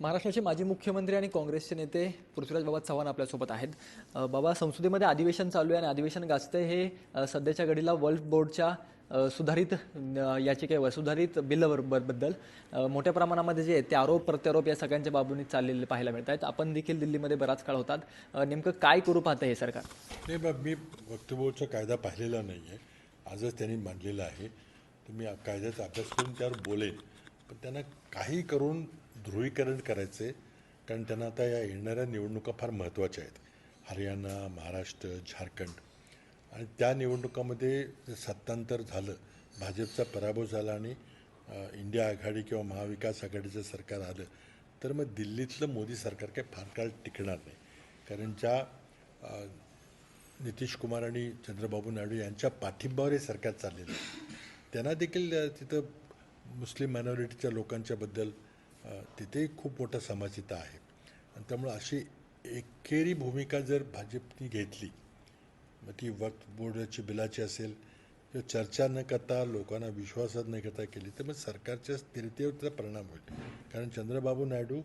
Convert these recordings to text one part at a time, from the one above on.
महाराष्ट्राचे माजी मुख्यमंत्री आणि काँग्रेसचे नेते पृथ्वीराज बाबा चव्हाण आपल्यासोबत आहेत. बाबा संसदेमध्ये अधिवेशन चालू आहे आणि अधिवेशन गाजतंय हे सध्याच्या घडीला वर्ल्ड बोर्डच्या सुधारित याचिकेवर सुधारित बिलवर बद्दल मोठ्या प्रमाणामध्ये जे ते आरोप प्रत्यारोप या सगळ्यांच्या बाबूंनी चाललेले पाहायला मिळत आहेत. आपण देखील दिल्लीमध्ये बराच काळ होतात. नेमकं काय करू पाहतं हे सरकार? नाही बा मी वक्तव्याचा कायदा पाहिलेला नाही आहे आजच त्यांनी मांडलेला आहे. तर मी कायद्याचा अभ्यास करून त्यावर बोलेन. पण त्यांना काही करून ध्रुवीकरण करायचं आहे कारण त्यांना आता या येणाऱ्या निवडणुका फार महत्त्वाच्या आहेत. हरियाणा महाराष्ट्र झारखंड. आणि त्या निवडणुकामध्ये जर सत्तांतर झालं भाजपचा पराभव झाला आणि इंडिया आघाडी किंवा महाविकास आघाडीचं सरकार आलं तर मग दिल्लीतलं मोदी सरकार काही फार काळ टिकणार नाही. कारण ज्या नितीश कुमार आणि चंद्रबाबू नायडू यांच्या पाठिंबावर हे सरकार चाललेलं आहे. त्यांना देखील तिथं मुस्लिम मायनॉरिटीच्या लोकांच्याबद्दल तिथेही खूप मोठा समाजिता आहे. आणि त्यामुळं अशी एकेरी भूमिका जर भाजपनी घेतली मग ती वक्त बोर्डाची बिलाची असेल किंवा चर्चा न करता लोकांना विश्वासात न करता केली तर मग सरकारच्या स्थिरतेवर परिणाम होईल. कारण चंद्रबाबू नायडू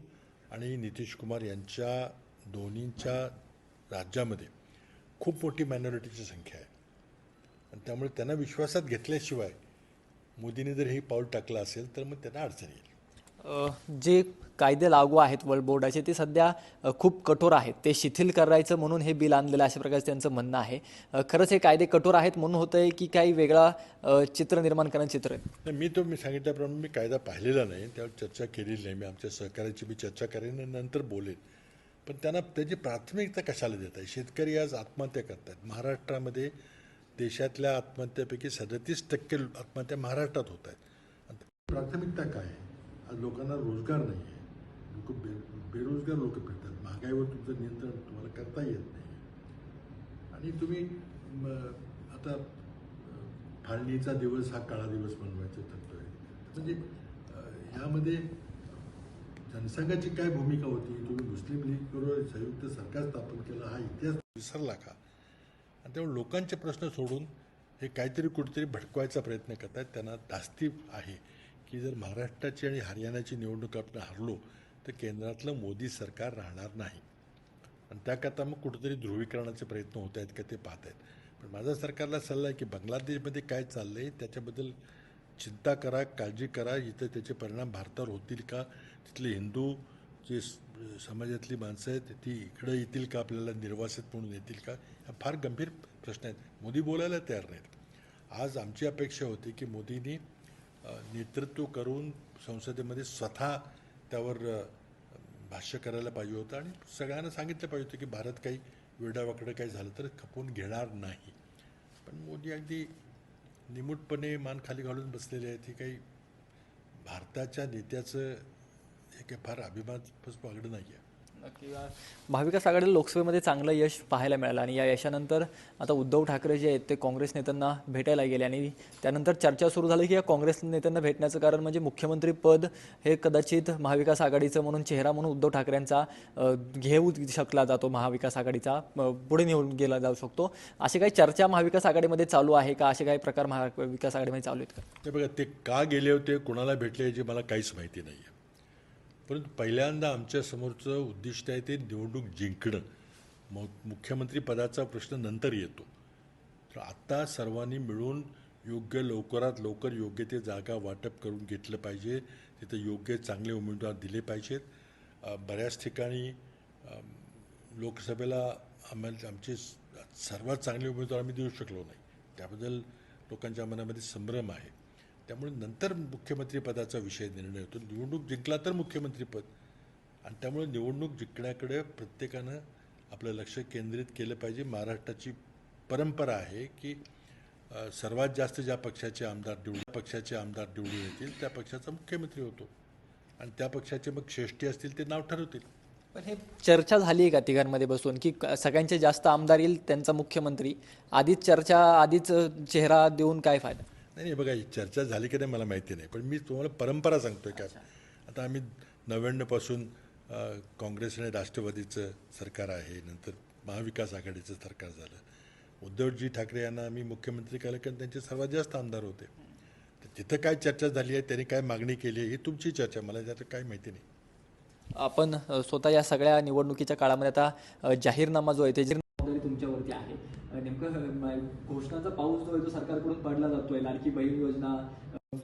आणि नितीश कुमार यांच्या दोन्हींच्या राज्यामध्ये खूप मोठी मायनॉरिटीची संख्या आहे. आणि त्यामुळे त्यांना विश्वासात घेतल्याशिवाय मोदींनी जर हे पाऊल टाकलं असेल तर मग त्यांना अडचण येईल. जे कायदे लागू आहेत वर्ल्ड बोर्डाचे ते सध्या खूप कठोर आहेत. ते शिथिल करायचं म्हणून हे बिल आणलेलं अशा प्रकारचं त्यांचं म्हणणं आहे. खरंच हे कायदे कठोर आहेत म्हणून होतं आहे की काही वेगळा चित्र निर्माण करणं चित्र आहे. मी तो मी सांगितल्याप्रमाणे मी कायदा पाहिलेला नाही. त्यावर चर्चा केलेली नाही. मी आमच्या सहकार्याची मी चर्चा करेन आणि नंतर बोलेन. पण त्यांना त्याची प्राथमिकता कशाला देत आहे? शेतकरी आज आत्महत्या करत आहेत महाराष्ट्रामध्ये देशातल्या आत्महत्यापैकी सदतीस टक्के आत्महत्या महाराष्ट्रात होत आहेत. प्राथमिकता काय आहे? आज लोकांना रोजगार नाही आहे लोक बे बेरोजगार लोक फिरतात महागाईवर तुमचं नियंत्रण तुम्हाला करता येत नाही. आणि तुम्ही आता फाळणीचा दिवस हा काळा दिवस बनवायचं ठरतोय. म्हणजे यामध्ये ह्यामध्ये जनसंघाची काय भूमिका होती? तुम्ही मुस्लिम लीगबरोबर संयुक्त सरकार स्थापन केलं हा इतिहास विसरला का? आणि त्यामुळे लोकांचे प्रश्न सोडून हे काहीतरी कुठेतरी भडकवायचा प्रयत्न करतात त्यांना धास्ती आहे. की जर महाराष्ट्राची आणि हरियाणाची निवडणूक आपण हरलो तर केंद्रातलं मोदी सरकार राहणार नाही. आणि त्याकरता मग कुठेतरी ध्रुवीकरणाचे प्रयत्न होत आहेत का ते पाहत आहेत. पण माझा सरकारला सल्ला आहे की बांगलादेशमध्ये काय चाललं आहे त्याच्याबद्दल चिंता करा काळजी करा. इथं त्याचे परिणाम भारतावर होतील का? तिथले हिंदू जे समाजातली माणसं आहेत ती इकडं येतील का? आपल्याला निर्वासित म्हणून येतील का? हा फार गंभीर प्रश्न आहेत. मोदी बोलायला तयार नाहीत. आज आमची अपेक्षा होती की मोदींनी नेतृत्व करून संसदेमध्ये स्वतः त्यावर भाष्य करायला पाहिजे होतं. आणि सगळ्यांना सांगितलं पाहिजे होतं की भारत काही वेडावाकडं काही झालं तर खपवून घेणार नाही. पण मोदी अगदी निमूटपणे मान खाली घालून बसलेले आहेत. ही काही भारताच्या नेत्याचं हे काही फार अभिमानास्पद वागणं नाही आहे किंवा महाविकास आघाडीला लोकसभेमध्ये चांगलं यश पाहायला मिळालं आणि या यशानंतर आता उद्धव ठाकरे जे आहेत ते काँग्रेस नेत्यांना भेटायला गेले आणि त्यानंतर चर्चा सुरू झाली की या काँग्रेस नेत्यांना भेटण्याचं कारण म्हणजे मुख्यमंत्री पद हे कदाचित महाविकास आघाडीचं म्हणून चेहरा म्हणून उद्धव ठाकरेंचा घेऊ शकला जातो महाविकास आघाडीचा पुढे निवडून गेला जाऊ शकतो. अशी काही चर्चा महाविकास आघाडीमध्ये चालू आहे का? असे काही प्रकार महाविकास आघाडीमध्ये चालू आहेत का? ते बघा ते का गेले होते कोणाला भेटले याची मला काहीच माहिती नाही आहे परंतु पहिल्यांदा आमच्यासमोरचं उद्दिष्ट आहे ते निवडणूक जिंकणं. मग मुख्यमंत्री पदाचा प्रश्न नंतर येतो. तर आत्ता सर्वांनी मिळून योग्य लवकरात लवकर योग्य ते जागा वाटप करून घेतलं पाहिजे. तिथं योग्य चांगले उमेदवार दिले पाहिजेत. बऱ्याच ठिकाणी लोकसभेला आम्हाला आमचे सर्वात चांगले उमेदवार आम्ही देऊ शकलो नाही. त्याबद्दल लोकांच्या मनामध्ये संभ्रम आहे. त्यामुळे नंतर मुख्यमंत्रीपदाचा विषय निर्णय होतो. निवडणूक जिंकला तर मुख्यमंत्रीपद आणि त्यामुळे निवडणूक जिंकण्याकडे प्रत्येकानं आपलं लक्ष केंद्रित केलं पाहिजे. महाराष्ट्राची परंपरा आहे की सर्वात जास्त ज्या पक्षाचे आमदार निवडून पक्षाचे आमदार निवडून येतील त्या पक्षाचा मुख्यमंत्री होतो. आणि त्या पक्षाचे मग श्रेष्ठी असतील ते नाव ठरवतील. पण हे चर्चा झाली आहे का तिघांमध्ये बसून की सगळ्यांचे जास्त आमदार येईल त्यांचा मुख्यमंत्री? आधीच चर्चा आधीच चेहरा देऊन काय फायदा? नाही नाही बघा ही चर्चा झाली की नाही मला माहिती नाही पण मी तुम्हाला परंपरा सांगतोय का? आता आम्ही नव्याण्णवपासून काँग्रेस आणि राष्ट्रवादीचं सरकार आहे नंतर महाविकास आघाडीचं सरकार झालं. उद्धवजी ठाकरे यांना आम्ही मुख्यमंत्री केलं कारण त्यांचे सर्वात जास्त आमदार होते. तर तिथं काय चर्चा झाली आहे त्यांनी काय मागणी केली आहे ही तुमची चर्चा मला त्याचं काय माहिती नाही. आपण स्वतः या सगळ्या निवडणुकीच्या काळामध्ये आता जाहीरनामा जो आहे ते जबाबदारी तुमच्यावरती आहे नेमकं घोषणाचा पाऊस जो आहे तो सरकारकडून पडला जातोय. लाडकी बहीण योजना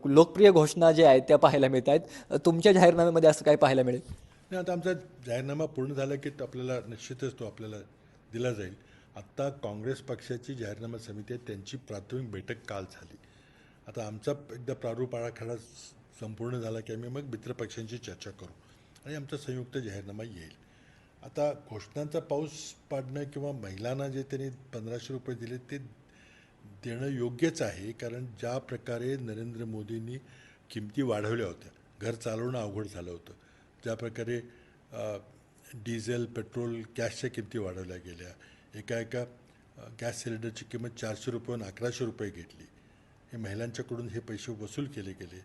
लोकप्रिय घोषणा ज्या आहेत त्या पाहायला मिळत आहेत तुमच्या जाहीरनाम्यामध्ये असं काय पाहायला मिळेल? नाही आता आमचा जाहीरनामा पूर्ण झाला की आपल्याला निश्चितच तो आपल्याला दिला जाईल. आत्ता काँग्रेस पक्षाची जाहीरनामा समिती आहे त्यांची प्राथमिक बैठक काल झाली. आता आमचा एकदा प्रारूप आराखडा संपूर्ण झाला की आम्ही मग मित्रपक्षांची चर्चा करू आणि आमचा संयुक्त जाहीरनामा येईल. आता घोषणांचा पाऊस पाडणं किंवा महिलांना जे त्यांनी पंधराशे रुपये दिले ते देणं योग्यच आहे कारण ज्या प्रकारे नरेंद्र मोदींनी किमती वाढवल्या होत्या घर चालवणं अवघड झालं होतं. ज्या प्रकारे डिझेल पेट्रोल गॅसच्या किमती वाढवल्या गेल्या. एका एका गॅस सिलेंडरची किंमत चारशे रुपयाहून अकराशे रुपये घेतली. हे महिलांच्याकडून हे पैसे वसूल केले गेले.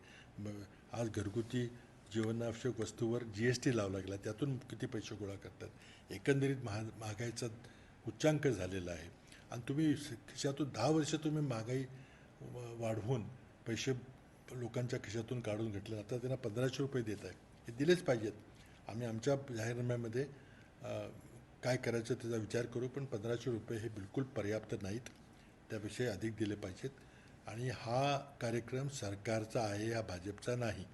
आज घरगुती जीवनावश्यक वस्तूवर जी एस टी लावला गेला. त्यातून किती पैसे गोळा करतात? एकंदरीत महा महागाईचा उच्चांक झालेला आहे. आणि तुम्ही खिशातून दहा वर्ष तुम्ही महागाई व- वाढवून पैसे लोकांच्या खिशातून काढून घेतले. आता त्यांना पंधराशे रुपये देत आहे हे दिलेच पाहिजेत. आम्ही आमच्या जाहीरनाम्यामध्ये काय करायचं त्याचा विचार करू पण पंधराशे रुपये हे बिलकुल पर्याप्त नाहीत. त्यापेक्षा अधिक दिले पाहिजेत. आणि हा कार्यक्रम सरकारचा आहे हा भाजपचा नाही.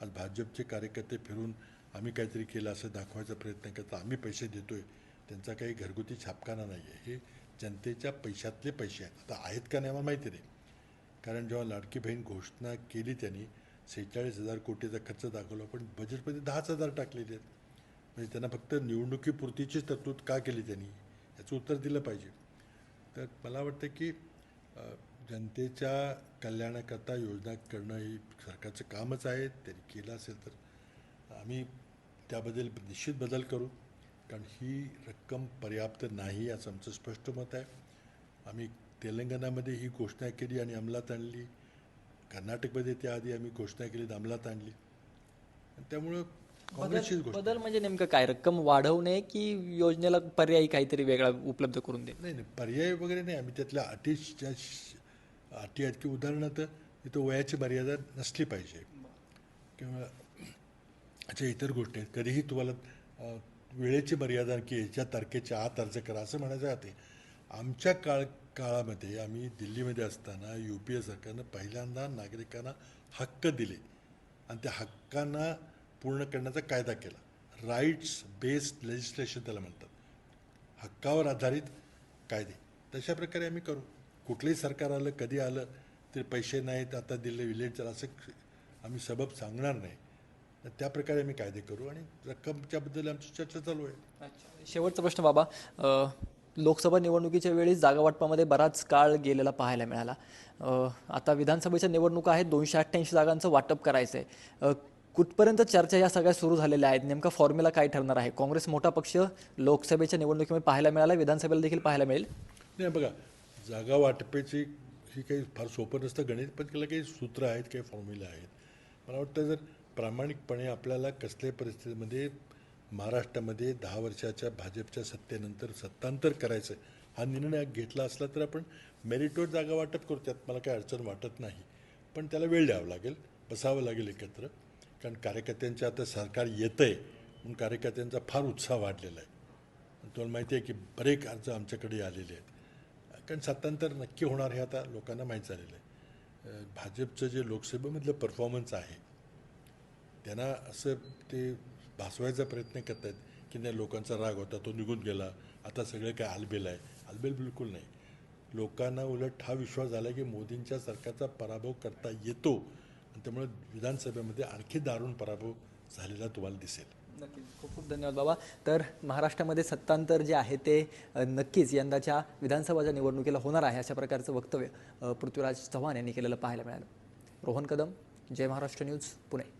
आज भाजपचे कार्यकर्ते फिरून आम्ही काहीतरी केलं असं दाखवायचा प्रयत्न करतो आम्ही पैसे देतो आहे त्यांचा काही घरगुती छापखाना नाही आहे हे जनतेच्या पैशातले पैसे आहेत. आता आहेत का नाही मला माहिती नाही. कारण जेव्हा लाडकी बहीण घोषणा केली त्यांनी सेहेचाळीस हजार कोटीचा खर्च दाखवला पण बजेटमध्ये दहाच हजार टाकलेले आहेत. म्हणजे त्यांना फक्त निवडणुकीपुरतीचीच तरतूद का केली त्यांनी? याचं उत्तर दिलं पाहिजे. तर मला वाटतं की जनतेच्या कल्याणाकरता योजना करणं ही सरकारचं कामच आहे. त्यांनी केलं असेल तर आम्ही त्याबद्दल निश्चित बदल करू. कारण ही रक्कम पर्याप्त नाही असं आमचं स्पष्ट मत आहे. आम्ही तेलंगणामध्ये ही घोषणा केली आणि अंमलात आणली. कर्नाटकमध्ये त्याआधी आम्ही घोषणा केली अंमलात आणली. आणि त्यामुळं काँग्रेसचीच बदल म्हणजे नेमकं काय? रक्कम वाढवणे की योजनेला पर्यायी काहीतरी वेगळा उपलब्ध करून दे नाही नाही. पर्याय वगैरे नाही. आम्ही त्यातल्या अटी ज्या श- अटी आहेत की उदाहरणार्थ इथं वयाची मर्यादा नसली पाहिजे. किंवा अशा इतर गोष्टी आहेत. कधीही तुम्हाला वेळेची मर्यादा की याच्या तारखेच्या आत अर्ज करा असं म्हणायचं आहे आमच्या काळ काळामध्ये आम्ही दिल्लीमध्ये असताना यू पी ए सरकारनं पहिल्यांदा नागरिकांना हक्क दिले. आणि त्या हक्कांना पूर्ण करण्याचा कायदा केला. राईट्स बेस्ड लेजिस्लेशन त्याला म्हणतात. हक्कावर आधारित कायदे. तशा प्रकारे आम्ही करू. कुठलंही सरकार आलं कधी आलं तरी पैसे नाहीत आता दिले विलेट झालं असं आम्ही सबब सांगणार नाही. तर त्या प्रकारे आम्ही कायदे करू आणि रक्कमच्याबद्दल आमची चर्चा चालू आहे. शेवटचा प्रश्न बाबा लोकसभा निवडणुकीच्या वेळी जागा वाटपामध्ये बराच काळ गेलेला पाहायला मिळाला. आता विधानसभेच्या निवडणुका आहेत दोनशे अठ्ठ्याऐंशी जागांचं वाटप करायचं आहे कुठपर्यंत चर्चा या सगळ्या सुरू झालेल्या आहेत? नेमका फॉर्म्युला काय ठरणार आहे? काँग्रेस मोठा पक्ष लोकसभेच्या निवडणुकीमध्ये पाहायला मिळाला विधानसभेला देखील पाहायला मिळेल. नाही बघा जागा वाटपेची ही काही फार सोपं नसतं. गणित पण त्याला काही सूत्र आहेत काही फॉर्म्युला आहेत. मला वाटतं जर प्रामाणिकपणे आपल्याला कसल्या परिस्थितीमध्ये महाराष्ट्रामध्ये दहा वर्षाच्या भाजपच्या सत्तेनंतर सत्तांतर करायचं हा निर्णय घेतला असला तर आपण मेरिटवर जागा वाटप करू. त्यात मला काही अडचण वाटत नाही. पण त्याला वेळ द्यावा लागेल बसावं लागेल एकत्र. कारण कार्यकर्त्यांच्या आता सरकार येतं आहे म्हणून कार्यकर्त्यांचा फार उत्साह वाढलेला आहे. तुम्हाला माहिती आहे की बरेच अर्ज आमच्याकडे आलेले आहेत. कारण सत्तांतर नक्की होणार हे आता लोकांना माहीत झालेलं आहे. भाजपचं जे लोकसभेमधलं परफॉर्मन्स आहे त्यांना असं ते भासवायचा प्रयत्न करत आहेत की नाही लोकांचा राग होता तो निघून गेला. आता सगळं काय आलबेल आहे? आलबेल बिलकुल नाही. लोकांना उलट हा विश्वास झाला की मोदींच्या सरकारचा पराभव करता येतो. आणि त्यामुळे विधानसभेमध्ये आणखी दारुण पराभव झालेला तुम्हाला दिसेल. नक्कीच. खूप खूप धन्यवाद बाबा. तर महाराष्ट्रामध्ये सत्तांतर जे आहे ते नक्कीच यंदाच्या विधानसभाच्या निवडणुकीला होणार आहे अशा प्रकारचं वक्तव्य पृथ्वीराज चव्हाण यांनी केलेलं पाहायला मिळालं. रोहन कदम जय महाराष्ट्र न्यूज पुणे.